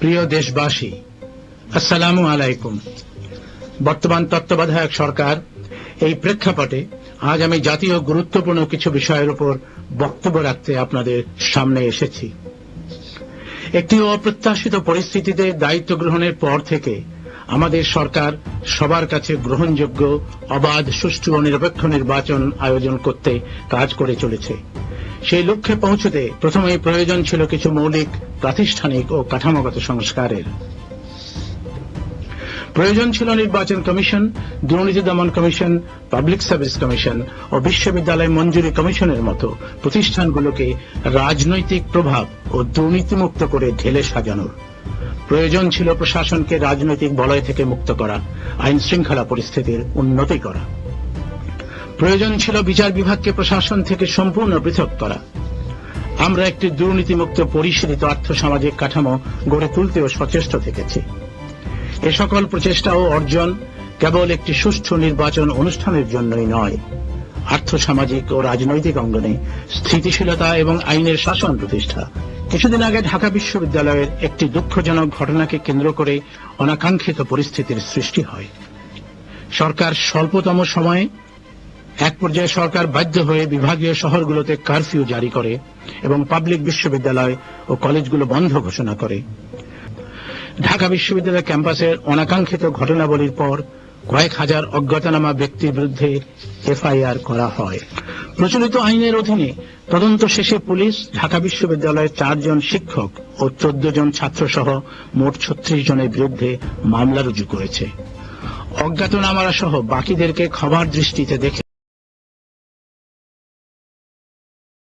প্রিয় দেশবাসী, আসসালামু আলাইকুম। বর্তমান তত্ত্বাবধায়ক সরকার এই প্রেক্ষাপটে আজ আমি জাতীয় গুরুত্বপূর্ণ কিছু বিষয়ের উপর বক্তব্য রাখতে আপনাদের সামনে এসেছি। একটি অপ্রত্যাশিত পরিস্থিতিতে দায়িত্ব গ্রহণের পর থেকে আমাদের সরকার সবার কাছে গ্রহণযোগ্য, অবাধ, সুষ্ঠু ও নিরপেক্ষ নির্বাচন আয়োজন করতে কাজ করে চলেছে। সেই লক্ষ্যে পৌঁছতে প্রথমেই প্রয়োজন ছিল কিছু মৌলিক, প্রাতিষ্ঠানিক ও কাঠামোগত সংস্কারের। প্রয়োজন ছিল নির্বাচন কমিশন, দুর্নীতি দমন কমিশন, পাবলিক সার্ভিস কমিশন ও বিশ্ববিদ্যালয় মঞ্জুরি কমিশনের মতো প্রতিষ্ঠানগুলোকে রাজনৈতিক প্রভাব ও দুর্নীতিমুক্ত করে ঢেলে সাজানোর। প্রয়োজন ছিল প্রশাসনকে রাজনৈতিক বলয় থেকে মুক্ত করা আইন শৃঙ্খলা পরিস্থিতির উন্নতি করা। প্রয়োজন ছিল বিচার বিভাগকে প্রশাসন থেকে সম্পূর্ণ পৃথক করা। আমরা একটি দুর্নীতিমুক্ত, পরিশীলিত আর্থসামাজিক কাঠামো গড়ে তুলতেও সচেষ্ট থেকেছি। এ সকল প্রচেষ্টা ও অর্জন কেবল একটি সুষ্ঠু নির্বাচন অনুষ্ঠানের জন্যই নয়। আর্থসামাজিক ও রাজনৈতিক অঙ্গনে স্থিতিশীলতা এবং আইনের শাসন প্রতিষ্ঠা। কিছুদিন আগে ঢাকা বিশ্ববিদ্যালয়ের একটি দুঃখজনক ঘটনাকে কেন্দ্র করে অনাকাঙ্ক্ষিত পরিস্থিতির সৃষ্টি হয়। সরকার স্বল্পতম সময়ে এক পর্যায়ে সরকার বাধ্য হয়ে বিভাগীয় শহরগুলোতে কারফিউ জারি করে এবং পাবলিক বিশ্ববিদ্যালয় ও কলেজগুলো বন্ধ ঘোষণা করে। ঢাকা বিশ্ববিদ্যালয় ক্যাম্পাসের অনাকাঙ্ক্ষিত ঘটনাবলীর পর কয়েক হাজার অজ্ঞাতনামা ব্যক্তির বিরুদ্ধে এফআইআর করা হয়। প্রচলিত আইনের অধীনে তদন্ত শেষে পুলিশ, ঢাকা বিশ্ববিদ্যালয়ের চারজন শিক্ষক ও চোদ্দ জন ছাত্র সহ মোট ছত্রিশ জনের বিরুদ্ধে মামলা রুজু করেছে। অজ্ঞাতনামারা সহ বাকিদেরকে ক্ষমার দৃষ্টিতে দেখে